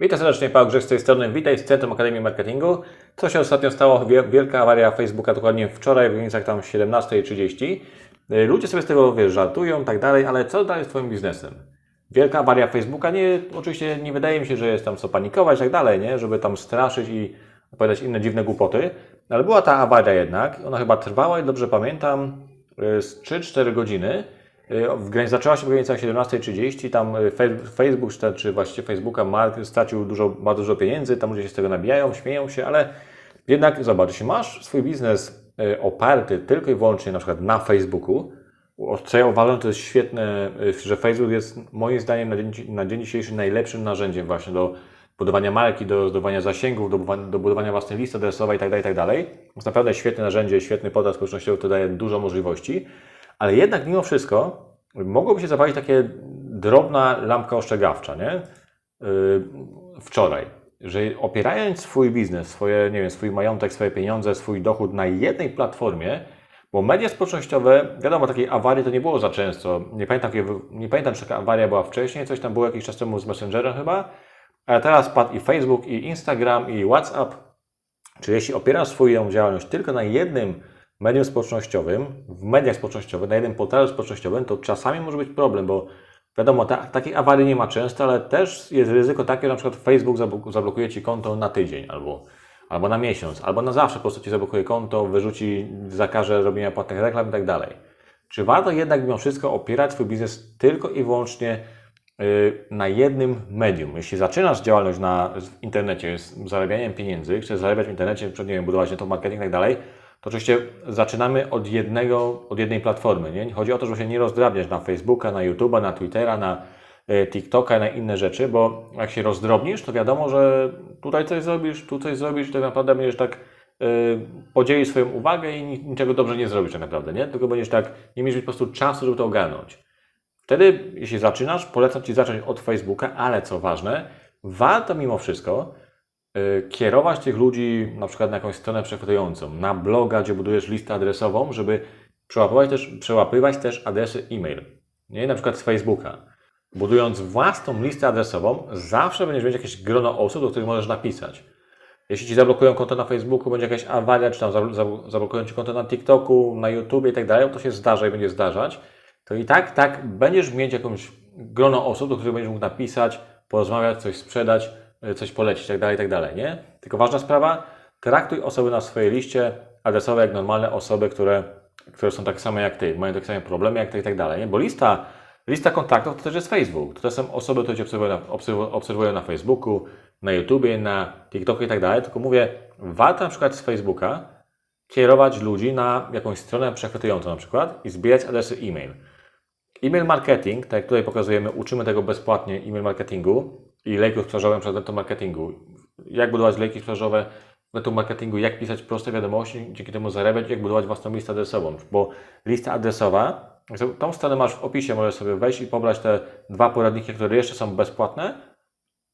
Witam serdecznie, Paweł Grzech z tej strony. Witaj z Centrum Akademii Marketingu. Co się ostatnio stało? Wie- Wielka awaria Facebooka, dokładnie wczoraj w granicach tam 17.30. Y, Ludzie sobie z tego wiesz, żartują tak dalej, ale co dalej z Twoim biznesem? Wielka awaria Facebooka, nie, oczywiście nie wydaje mi się, że jest tam co panikować tak dalej, nie? żeby tam straszyć i opowiadać inne dziwne głupoty, ale była ta awaria jednak, ona chyba trwała i dobrze pamiętam y, z 3-4 godziny. Y, W zaczęła się w granicach 17.30, tam Fe- Facebook, czy- właściwie Facebooka Mark stracił dużo, bardzo dużo pieniędzy, tam ludzie się z tego nabijają, śmieją się, ale jednak zobacz, jeśli masz swój biznes y, oparty tylko i wyłącznie na przykład na Facebooku, co ja uważam, to jest świetne, że Facebook jest moim zdaniem na dzień, na dzień dzisiejszy najlepszym narzędziem właśnie do budowania marki, do zdobywania zasięgów, do, budowania- do budowania własnej listy adresowej itd., itd. Jest naprawdę świetne narzędzie, świetny portal społecznościowy, który daje dużo możliwości, ale jednak mimo wszystko mogłoby się zapalić takie drobna lampka ostrzegawcza, nie? Yy, wczoraj, że opierając swój biznes, swoje, nie wiem, swój majątek, swoje pieniądze, swój dochód na jednej platformie, bo media społecznościowe, wiadomo, takiej awarii to nie było za często. Nie pamiętam, nie pamiętam, czy taka awaria była wcześniej, coś tam było jakiś czas temu z Messengerem chyba, ale teraz padł i Facebook, i Instagram, i WhatsApp. Czy jeśli opierasz swoją działalność tylko na jednym medium społecznościowym, w mediach społecznościowych, na jednym portalu społecznościowym, to czasami może być problem, bo wiadomo, ta, takiej awarii nie ma często, ale też jest ryzyko takie, że na przykład Facebook zablo- zablokuje Ci konto na tydzień albo, albo na miesiąc, albo na zawsze po prostu Ci zablokuje konto, wyrzuci, zakaże robienia płatnych reklam i tak dalej. Czy warto jednak mimo wszystko opierać swój biznes tylko i wyłącznie y, na jednym medium. Jeśli zaczynasz działalność na, w internecie z zarabianiem pieniędzy, chcesz zarabiać w internecie, przed, nie wiem, budować network marketing i tak dalej, to oczywiście zaczynamy od jednego, od jednej platformy. Nie? Chodzi o to, żeby się nie rozdrabniać na Facebooka, na YouTube'a, na Twittera, na y, TikToka, na inne rzeczy, bo jak się rozdrobnisz, to wiadomo, że tutaj coś zrobisz, tu coś zrobisz tak naprawdę będziesz tak y, podzielić swoją uwagę i ni- niczego dobrze nie zrobisz tak naprawdę, nie? Tylko będziesz tak, nie mieć po prostu czasu, żeby to ogarnąć. Wtedy, jeśli zaczynasz, polecam Ci zacząć od Facebooka, ale co ważne, warto mimo wszystko kierować tych ludzi na przykład na jakąś stronę przechwytującą, na bloga, gdzie budujesz listę adresową, żeby przełapywać też, przełapywać też adresy e-mail. Nie, na przykład z Facebooka. Budując własną listę adresową, zawsze będziesz mieć jakieś grono osób, do których możesz napisać. Jeśli Ci zablokują konto na Facebooku, będzie jakaś awaria, czy tam zabl- zabl- zablokują Ci konto na TikToku, na YouTubie i tak dalej, to się zdarza i będzie zdarzać, to i tak, tak będziesz mieć jakąś grono osób, do których będziesz mógł napisać, porozmawiać, coś sprzedać, y, coś polecić, tak dalej, tak dalej, nie? Tylko ważna sprawa, traktuj osoby na swojej liście adresowej jak normalne osoby, które, które są tak same jak Ty, mają takie same problemy jak Ty tak dalej, nie? Bo lista, lista kontaktów to też jest Facebook. To też są osoby, które Cię obserwują na, obserwu- obserwują na Facebooku, na YouTubie, na TikToku i tak dalej, tylko mówię, warto na przykład z Facebooka kierować ludzi na jakąś stronę przechwytującą na przykład i zbierać adresy e-mail. E-mail marketing, tak jak tutaj pokazujemy, uczymy tego bezpłatnie e-mail marketingu i lejków sprzedażowym przez netto marketingu. Jak budować lejki sprzedażowe w netto marketingu, jak pisać proste wiadomości, dzięki temu zarabiać, jak budować własną listę adresową. Bo lista adresowa, tą stronę masz w opisie, możesz sobie wejść i pobrać te dwa poradniki, które jeszcze są bezpłatne.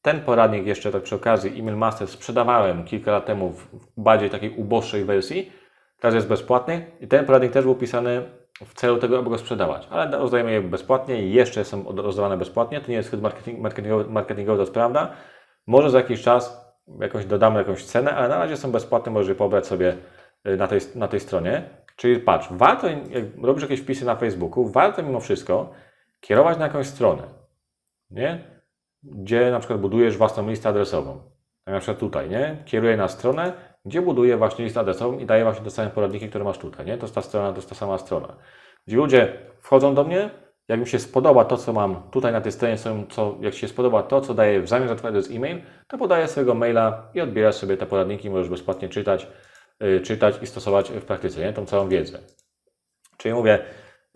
Ten poradnik jeszcze tak przy okazji, e-mail master, sprzedawałem kilka lat temu w bardziej takiej uboższej wersji. Teraz jest bezpłatny i ten poradnik też był pisany w celu tego, aby go sprzedawać. Ale rozdajemy je bezpłatnie i jeszcze są rozdawane bezpłatnie. To nie jest chwyt marketing, marketingowy, marketingowy, to jest prawda. Może za jakiś czas jakoś dodamy jakąś cenę, ale na razie są bezpłatne, możesz je pobrać sobie y, na tej, na tej stronie. Czyli patrz, warto, jak robisz jakieś wpisy na Facebooku, warto mimo wszystko kierować na jakąś stronę, nie? Gdzie na przykład budujesz własną listę adresową. Tak na przykład tutaj, nie? Kieruję na stronę, gdzie buduję właśnie listę adresową i daję właśnie te same poradniki, które masz tutaj, nie? To jest ta strona, to jest ta sama strona. Gdzie ludzie wchodzą do mnie, jak mi się spodoba to, co mam tutaj na tej stronie, co, jak się spodoba to, co daję w zamian za Twój adres e-mail, to podaję swojego maila i odbierasz sobie te poradniki, możesz bezpłatnie czytać, yy, czytać i stosować w praktyce, nie? Tą całą wiedzę. Czyli mówię,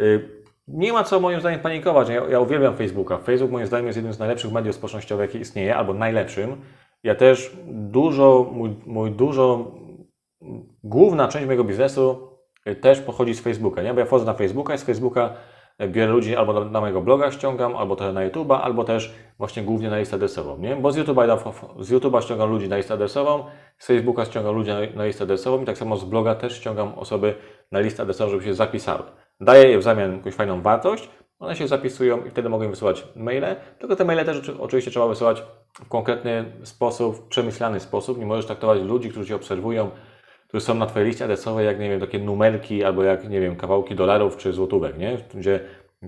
y, nie ma co moim zdaniem panikować. Ja, ja uwielbiam Facebooka. Facebook moim zdaniem jest jednym z najlepszych mediów społecznościowych, jakie istnieje, albo najlepszym. Ja też dużo, mój, mój dużo, główna część mojego biznesu y, też pochodzi z Facebooka, nie? Bo ja wchodzę na Facebooka i z Facebooka y, biorę ludzi albo na, na mojego bloga ściągam, albo też na YouTube'a, albo też właśnie głównie na listę adresową, nie? Bo z YouTube'a, z ściągam ludzi na listę adresową, z Facebooka ściągam ludzi na, na listę adresową i tak samo z bloga też ściągam osoby na listę adresową, żeby się zapisały. Daję je w zamian jakąś fajną wartość one się zapisują i wtedy mogą wysyłać maile, tylko te maile też oczy- oczywiście trzeba wysyłać w konkretny sposób, w przemyślany sposób. Nie możesz traktować ludzi, którzy Cię obserwują, którzy są na Twojej liście adresowej, jak nie wiem, takie numerki albo jak, nie wiem, kawałki dolarów czy złotówek, nie? Gdzie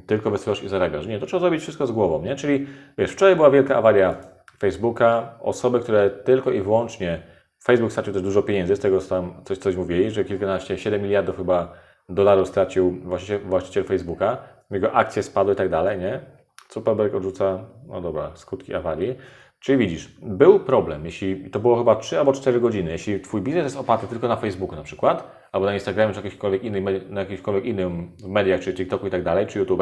tylko wysyłasz i zarabiasz. Nie, to trzeba zrobić wszystko z głową, nie? Czyli, wiesz, wczoraj była wielka awaria Facebooka, osoby, które tylko i wyłącznie, Facebook stracił też dużo pieniędzy, z tego tam coś, coś mówili, że kilkanaście, 7 miliardów chyba dolarów stracił właściciel, właściciel Facebooka, jego akcje spadły i tak dalej, nie? Zuckerberg odrzuca, no dobra, skutki awarii. Czyli widzisz, był problem, jeśli to było chyba 3 albo 4 godziny, jeśli Twój biznes jest oparty tylko na Facebooku na przykład, albo na Instagramie, czy jakikolwiek innym, na jakimkolwiek innym mediach, czy TikToku i tak dalej, czy YouTube,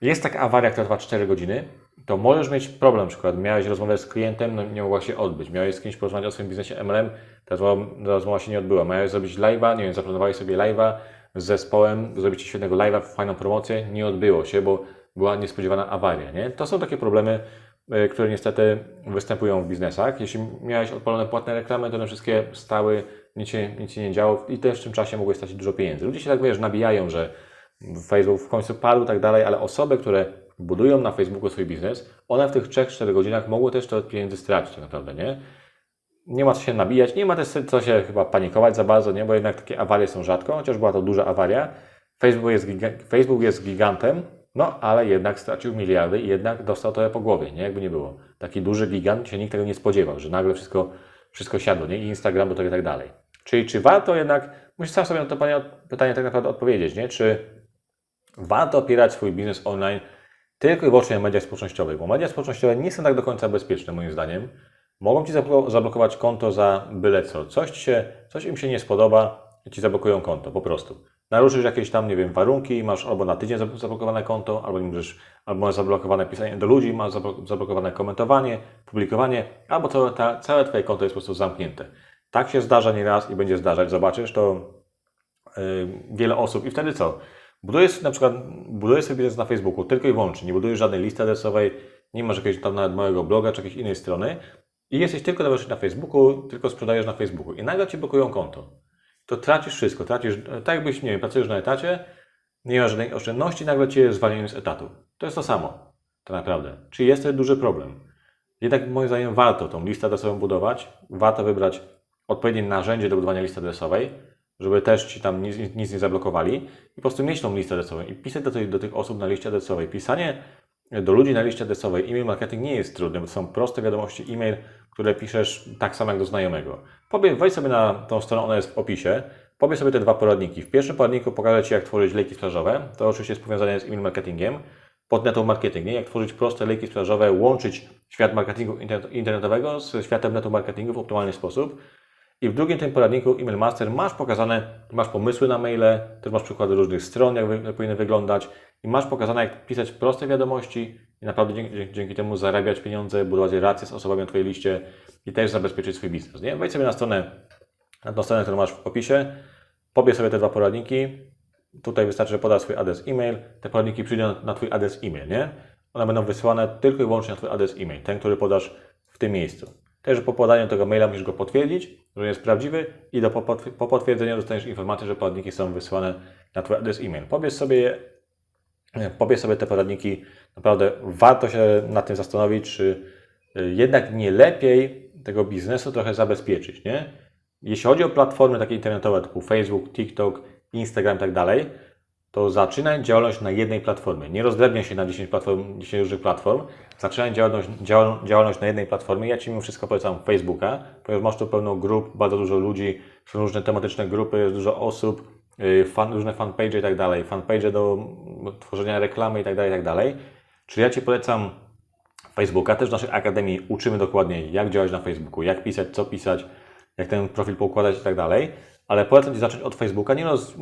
jest taka awaria, która trwa 4 godziny, to możesz mieć problem, na przykład miałeś rozmowę z klientem, no nie mogła się odbyć, miałeś z kimś porozmawiać o swoim biznesie MLM, ta rozmowa, ta rozmowa się nie odbyła, miałeś zrobić live'a, nie wiem, zaplanowałeś sobie live'a z zespołem, zrobić świetnego live'a, fajną promocję, nie odbyło się, bo była niespodziewana awaria, nie? To są takie problemy, y, które niestety występują w biznesach. Jeśli miałeś odpalone płatne reklamy, to one wszystkie stały, nic się, nic się nie działo i też w tym czasie mogłeś stracić dużo pieniędzy. Ludzie się tak, wiesz, nabijają, że Facebook w końcu padł i tak dalej, ale osoby, które budują na Facebooku swój biznes, one w tych 3-4 godzinach mogły też te pieniędzy stracić tak naprawdę, nie? Nie ma co się nabijać, nie ma też co się chyba panikować za bardzo, nie? Bo jednak takie awarie są rzadko, chociaż była to duża awaria. Facebook jest, giga- Facebook jest gigantem, no ale jednak stracił miliardy i jednak dostał to po głowie, nie? Jakby nie było. Taki duży gigant, się nikt tego nie spodziewał, że nagle wszystko, wszystko siadło, nie? I Instagram do tego i tak dalej. Czyli czy warto jednak, musisz sam sobie na to pytanie, pytanie tak naprawdę odpowiedzieć, nie? Czy warto opierać swój biznes online tylko i wyłącznie na mediach społecznościowych, bo media społecznościowe nie są tak do końca bezpieczne moim zdaniem. Mogą Ci zablo- zablokować konto za byle co. Coś, się, coś im się nie spodoba i Ci zablokują konto, po prostu. Naruszysz jakieś tam, nie wiem, warunki, masz albo na tydzień zab- zablokowane konto, albo nie możesz, albo masz zablokowane pisanie do ludzi, masz zablo- zablokowane komentowanie, publikowanie, albo całe, ta, całe Twoje konto jest po prostu zamknięte. Tak się zdarza nieraz i będzie zdarzać, zobaczysz, to yy, wiele osób i wtedy co? Budujesz na przykład, budujesz sobie biznes na Facebooku tylko i wyłącznie, nie budujesz żadnej listy adresowej, nie masz jakiegoś tam nawet małego bloga czy jakiejś innej strony i jesteś tylko na na Facebooku, tylko sprzedajesz na Facebooku i nagle Ci blokują konto. To tracisz wszystko, tracisz, tak jakbyś, nie wiem, pracujesz na etacie, nie masz żadnej oszczędności, nagle Cię zwalniają z etatu. To jest to samo, tak naprawdę. Czyli jest to duży problem. Jednak moim zdaniem warto tą listę adresową budować, warto wybrać odpowiednie narzędzie do budowania listy adresowej, żeby też Ci tam nic, nic nie zablokowali i po prostu mieć tą listę adresową i pisać do, do tych osób na liście adresowej. Pisanie do ludzi na liście adresowej e-mail marketing nie jest trudne, bo są proste wiadomości e-mail, które piszesz tak samo jak do znajomego. Pobie, wejdź sobie na tą stronę, ona jest w opisie, pobierz sobie te dwa poradniki. W pierwszym poradniku pokażę Ci jak tworzyć lejki sprzedażowe, to oczywiście jest powiązane z e-mail marketingiem, pod network marketing, nie? jak tworzyć proste lejki sprzedażowe, łączyć świat marketingu internet- internetowego z światem network marketingu w optymalny sposób. I w drugim tym poradniku Email Master masz pokazane, masz pomysły na maile, też masz przykłady różnych stron, jak, wy, jak powinny wyglądać i masz pokazane, jak pisać proste wiadomości i naprawdę dzięki, dzięki, temu zarabiać pieniądze, budować relacje z osobami na Twojej liście i też zabezpieczyć swój biznes. Nie? Wejdź sobie na stronę, na tą stronę, którą masz w opisie, pobierz sobie te dwa poradniki, tutaj wystarczy, że podasz swój adres e-mail, te poradniki przyjdą na Twój adres e-mail, nie? One będą wysyłane tylko i wyłącznie na Twój adres e-mail, ten, który podasz w tym miejscu. Też po podaniu tego maila musisz go potwierdzić, że jest prawdziwy i do, po, potw- po potwierdzeniu dostaniesz informację, że poradniki są wysyłane na Twój adres e-mail. Pobierz sobie, je, e, pobierz sobie te poradniki. Naprawdę warto się nad tym zastanowić, czy y, jednak nie lepiej tego biznesu trochę zabezpieczyć, nie? Jeśli chodzi o platformy takie internetowe typu Facebook, TikTok, Instagram i tak dalej, to zaczynaj działalność na jednej platformie. Nie rozdrobniaj się na 10, platform, 10 różnych platform. Zaczynaj działalność, działal, działalność na jednej platformie. Ja Ci mimo wszystko polecam Facebooka, ponieważ masz tu pełno grup, bardzo dużo ludzi, są różne tematyczne grupy, jest dużo osób, yy, fan, różne fanpage i tak dalej, fanpage do mm, tworzenia reklamy i tak dalej, i tak dalej. Czyli ja Ci polecam Facebooka. Też w naszej akademii uczymy dokładnie, jak działać na Facebooku, jak pisać, co pisać, jak ten profil poukładać i tak dalej. Ale polecam Ci zacząć od Facebooka. Nie, roz,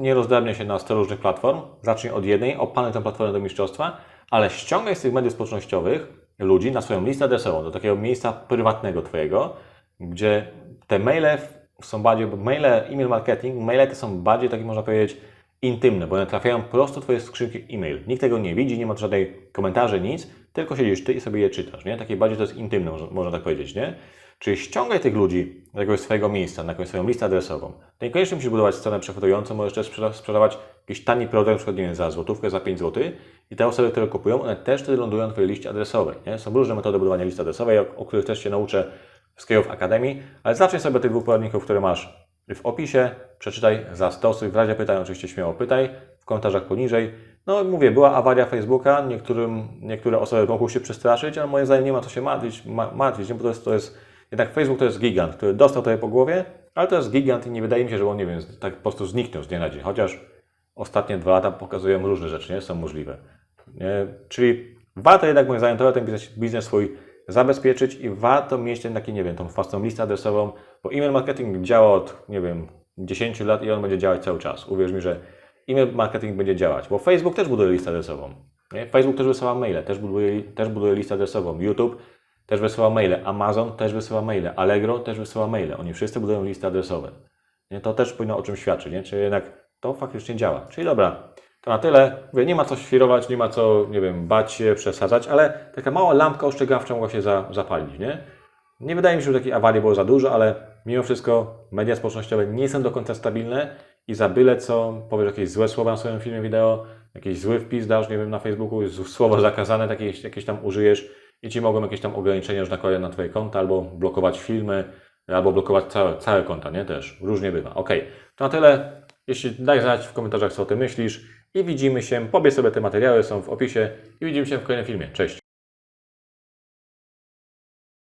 nie się na 100 różnych platform. Zacznij od jednej, opanuj tę platformę do mistrzostwa, ale ściągaj z tych mediów społecznościowych ludzi na swoją listę adresową, do takiego miejsca prywatnego Twojego, gdzie te maile są bardziej, bo maile, e-mail marketing, maile te są bardziej, takie można powiedzieć, intymne, bo one trafiają prosto w Twoje skrzynki e-mail. Nikt tego nie widzi, nie ma żadnej komentarzy, nic, tylko siedzisz Ty i sobie je czytasz, nie? Takie bardziej to jest intymne, można, tak powiedzieć, nie? Czyli ściągaj tych ludzi do jakiegoś swojego miejsca, na jakąś swoją listę adresową. To niekoniecznie musisz budować stronę przechodującą, możesz też sprzeda- sprzedawać jakiś tani produkt, na przykład wiem, za złotówkę, za 5 zł i te osoby, które kupują, one też wtedy lądują na Twojej liście adresowej. Nie? Są różne metody budowania listy adresowej, o, których też się nauczę wszystkiego w Akademii, ale zacznij sobie tych dwóch poradników, które masz w opisie, przeczytaj, zastosuj, w razie pytań oczywiście śmiało pytaj, w komentarzach poniżej. No mówię, była awaria Facebooka, niektórym, niektóre osoby mogą się przestraszyć, ale moim zdaniem nie ma co się martwić, ma, martwić bo to jest, to jest, jednak Facebook to jest gigant, który dostał tutaj po głowie, ale to jest gigant i nie wydaje mi się, że on, nie wiem, tak po prostu zniknął z dnia na dzień, chociaż ostatnie dwa lata pokazują różne rzeczy, nie? Są możliwe. Nie? Czyli warto jednak moim zdaniem trochę ten biznes, biznes swój zabezpieczyć i warto mieć ten taki, nie wiem, tą własną listę adresową, bo e-mail marketing działa od, nie wiem, 10 lat i on będzie działać cały czas. Uwierz mi, że e-mail marketing będzie działać, bo Facebook też buduje listę adresową. Nie? Facebook też wysyła maile, też buduje, też buduje listę adresową. YouTube też wysyła maile, Amazon też wysyła maile, Allegro też wysyła maile. Oni wszyscy budują listy adresowe. Nie? To też powinno o czym świadczyć, nie? Czyli jednak to faktycznie działa. Czyli dobra, to na tyle. Mówię, nie ma co świrować, nie ma co, nie wiem, bać się, przesadzać, ale taka mała lampka ostrzegawcza mogła się za, zapalić, nie? Nie wydaje mi się, że takiej awarii było za dużo, ale mimo wszystko media społecznościowe nie są do końca stabilne i za byle co powiesz jakieś złe słowa na swoim filmie wideo, jakiś zły wpis dasz, nie wiem, na Facebooku, słowo zakazane, takie, jakieś tam użyjesz i Ci mogą jakieś tam ograniczenia już nakładać na Twoje konta albo blokować filmy, albo blokować całe, całe konta, nie? Też. Różnie bywa. Ok. To na tyle. Jeśli daj znać w komentarzach, co o tym myślisz i widzimy się. Pobierz sobie te materiały, są w opisie i widzimy się w kolejnym filmie. Cześć.